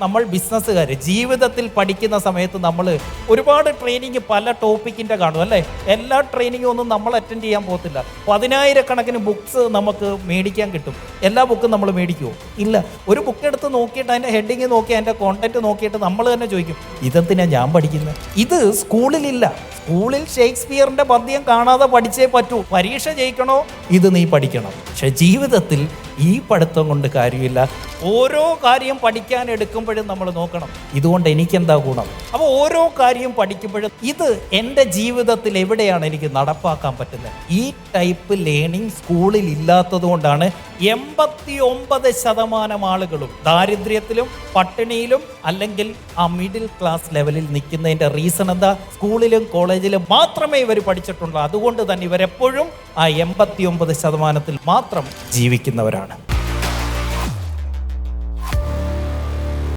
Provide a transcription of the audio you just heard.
നമ്മൾ ബിസിനസ്സുകാർ ജീവിതത്തിൽ പഠിക്കുന്ന സമയത്ത് നമ്മൾ ഒരുപാട് ട്രെയിനിങ് പല ടോപ്പിക്കിന്റെ കാണും അല്ലേ? എല്ലാ ട്രെയിനിങ്ങും ഒന്നും നമ്മൾ അറ്റൻഡ് ചെയ്യാൻ പോകത്തില്ല. പതിനായിരക്കണക്കിന് ബുക്ക്സ് നമുക്ക് മേടിക്കാൻ കിട്ടും. എല്ലാ ബുക്കും നമ്മൾ മേടിക്കുമോ ഇല്ല. ഒരു ബുക്ക് എടുത്ത് നോക്കിയിട്ട് അതിന്റെ ഹെഡിങ് നോക്കി അതിന്റെ കോണ്ടന്റ് നോക്കിയിട്ട് നമ്മൾ തന്നെ ചോദിക്കും ഇതെന്തിനാണ് ഞാൻ പഠിക്കുന്നത് ഇത് സ്കൂളിലില്ല. സ്കൂളിൽ ഷേക്സ്പിയറിന്റെ പദ്യം കാണാതെ പഠിച്ചേ പറ്റൂ. പരീക്ഷ ജയിക്കണോ? ഇത് നീ പഠിക്കണം. പക്ഷെ ജീവിതത്തിൽ ഈ പഠിത്തം കൊണ്ട് കാര്യമില്ല. ഓരോ കാര്യം പഠിക്കാൻ എടുക്കുമ്പോഴും നമ്മൾ നോക്കണം. ഇതുകൊണ്ട് എനിക്കെന്താ ഗുണം? അപ്പോൾ ഓരോ കാര്യം പഠിക്കുമ്പോഴും ഇത് എന്റെ ജീവിതത്തിൽ എവിടെയാണ് എനിക്ക് നടപ്പാക്കാൻ പറ്റുന്നത്? ഈ ടൈപ്പ് ലേണിംഗ് സ്കൂളിൽ ഇല്ലാത്തത് കൊണ്ടാണ് എൺപത്തി ഒമ്പത് ശതമാനം ആളുകളും ദാരിദ്ര്യത്തിലും പട്ടിണിയിലും അല്ലെങ്കിൽ ആ മിഡിൽ ക്ലാസ് ലെവലിൽ നിൽക്കുന്നതിന്റെ റീസൺ എന്താ? സ്കൂളിലും കോളേജിലും മാത്രമേ ഇവർ പഠിച്ചിട്ടുള്ളൂ. അതുകൊണ്ട് തന്നെ ഇവരെപ്പോഴും ആ എൺപത്തി ഒമ്പത് ശതമാനത്തിൽ മാത്രം ജീവിക്കുന്നവരാണ്.